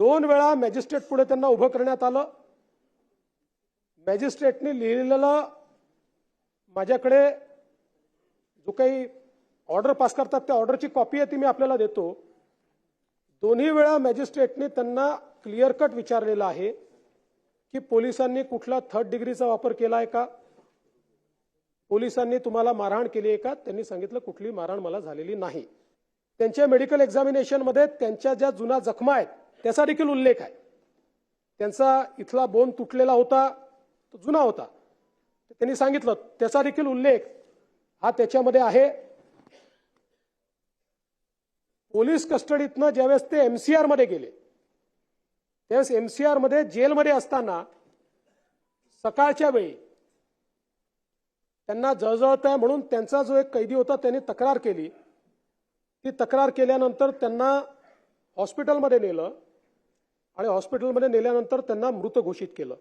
दोन वेळा मॅजिस्ट्रेट पुढे त्यांना उभं करण्यात आलं. मॅजिस्ट्रेटने लिहिलेलं माझ्याकडे जो काही ऑर्डर पास करतात त्या ऑर्डरची कॉपी आहे ती मी आपल्याला देतो. दोन्ही वेळा मॅजिस्ट्रेटने त्यांना क्लिअर कट विचारलेलं आहे की पोलिसांनी कुठला थर्ड डिग्रीचा वापर केला आहे का? पोलिसांनी तुम्हाला मारहाण केली आहे का? त्यांनी सांगितलं कुठली मारहाण मला झालेली नाही. त्यांच्या मेडिकल एक्झामिनेशनमध्ये त्यांच्या ज्या जुना जखमा आहेत त्याचा देखील उल्लेख आहे. त्यांचा इथला बोन तुटलेला होता तो जुना होता. त्यांनी सांगितलं त्याचा देखील उल्लेख हा त्याच्यामध्ये आहे. पोलीस कस्टडीतनं ज्यावेळेस ते एमसीआरमध्ये गेले त्यावेळेस एमसीआरमध्ये जेलमध्ये असताना सकाळच्या वेळी त्यांना जळजळत आहे म्हणून त्यांचा जो एक कैदी होता त्यांनी तक्रार केली. ती तक्रार केल्यानंतर त्यांना हॉस्पिटलमध्ये नेलं. आणि हॉस्पिटलमध्ये नेल्यानंतर त्यांना मृत घोषित केलं.